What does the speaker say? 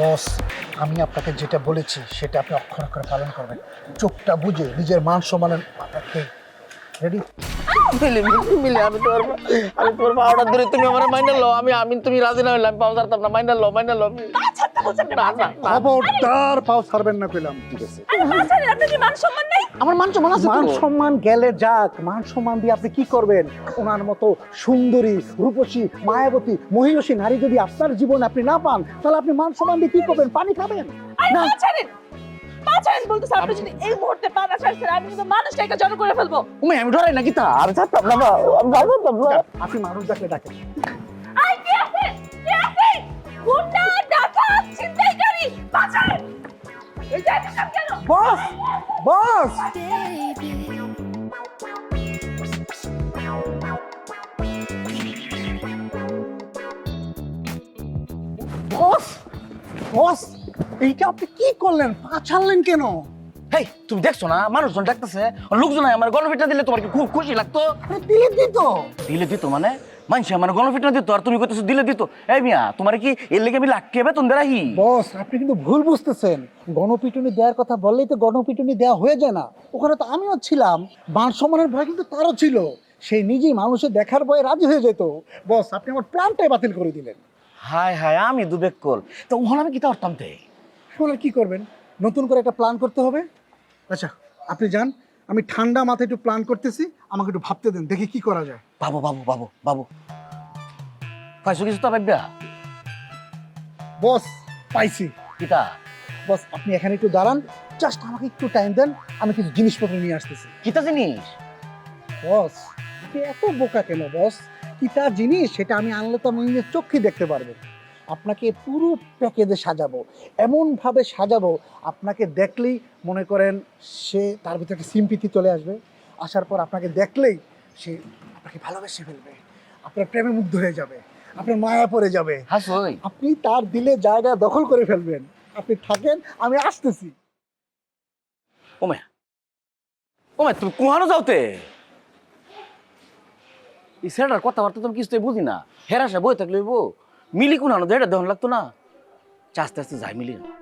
বস, আমি আপনাকে যেটা বলেছি, সেটা আপনি অক্ষর অক্ষরে পালন করবেন। চোখটা বুঝে নিজের মান সম্মানের রেডি মিলে মিলে মিলে? আমি তোমার আমি তোমার পাওয়াটা ধরে তুমি আমার মাইন্ডার লো আমি আমি তুমি রাজি না হইলে আমি ছাড়তাম না মাইন্ডার লো মাইন্ডার লো না না না। খবরদার পাও ছাড়বেন না পেলাম ঠিক আছে। আমার মান সম্মান আছে মান সম্মান গেলে যাক মান সম্মান দিয়ে আপনি কি করবেন? ওনার মতো সুন্দরী রূপসী মায়াবতী মহিষী নারী যদি আপনার জীবন আপনি না পান তাহলে আপনি মান সম্মান দিয়ে কি করবেন? পানি খাবেন? না। ছাড়েন। ছাড়েন বলতেছে আপনি যদি এই মুহূর্তে পা না ছাড়ছেন আমি কিন্তু মানুষটাকে জড়ো করে ফেলব। তুমি আমি ডরাই নাকি তা আমি ছাড়তাম না আমি ছাড়তাম না আপনি মানুষ ডাকলে ডাকেন। আই কে আছে কে আছে গুন্ডা ডাকাত ছিনতাইকারী ছাড়েন এই যে এত সব কেন? বস বস! বস বস! এইটা আপনি কি করলেন? পা ছাড়লেন কেন? হেই তুমি দেখছ না? মানুষজন ডাকতেছে। লোকজন আমার গণপিটা দিলে তোমার কি খুব খুশি লাগতো? দিলে দিত। দিলে দিত মানে? মানুষ আমার গণপিটা দিত আর তুমি কইতেছো দিলে দিত। এই মিয়া তোমার কি এর লেগে আমি লাখকে বেতন দেরাহি? বস আপনি কিন্তু ভুল বুঝতেছেন। গণপিটুনি দেওয়ার কথা বললেই তো গণপিটুনি দেওয়া হয়ে যায় না। ওখানে তো আমিও ছিলাম। মান সম্মানের ভয় কিন্তু তারও ছিল। সেই নিজেই মানুষের দেখার ভয়ে রাজি হয়ে যেত। বস আপনি আমার প্ল্যানটাই বাতিল করে দিলেন। হায় হায় আমি দুবেক কল। তো ওখানে আমি কি করতাম তে এখন আর কি করবেন? নতুন করে একটা প্ল্যান করতে হবে। আচ্ছা আপনি যান আমি ঠান্ডা মাথায় একটু প্ল্যান করতেছি আমাকে একটু ভাবতে দেন দেখি কি করা যায়। বাবু বাবু বাবু বাবু। পাইছো কিছু তো ভাববা বস পাইছি। কিতা? বস আপনি এখানে একটু দাঁড়ান জাস্ট আমাকে একটু টাইম দেন আমি কিছু জিনিসপত্র নিয়ে আসতেছি। কিতা জিনিস? বস আপনি এত বোকা কেন বস? কি তার জিনিস সেটা আমি আনলে তো আমি নিজের চোখে দেখতে পারব। আপনাকে পুরো প্যাকেজে সাজাবো। এমনভাবে সাজাবো আপনাকে দেখলেই মনে করেন সে তার ভিতরে একটা সিম্পিতি চলে আসবে। আসার পর আপনাকে দেখলেই সে আপনাকে ভালোবেসে ফেলবে। আপনার প্রেমে মুগ্ধ হয়ে যাবে আপনার মায়া পড়ে যাবে। আপনি তার দিলে জায়গা দখল করে ফেলবেন। আপনি থাকেন আমি আসতেছি। ওমে ওমে তুমি কুহানো যাওতে? এই ছেলেটার কথাবার্তা তুমি কিছুই বুঝি না। হেরাসা বই থাকলে বউ মিলি কুনানো এটা দেখুন লাগতো না। আস্তে আস্তে যাই মিলি না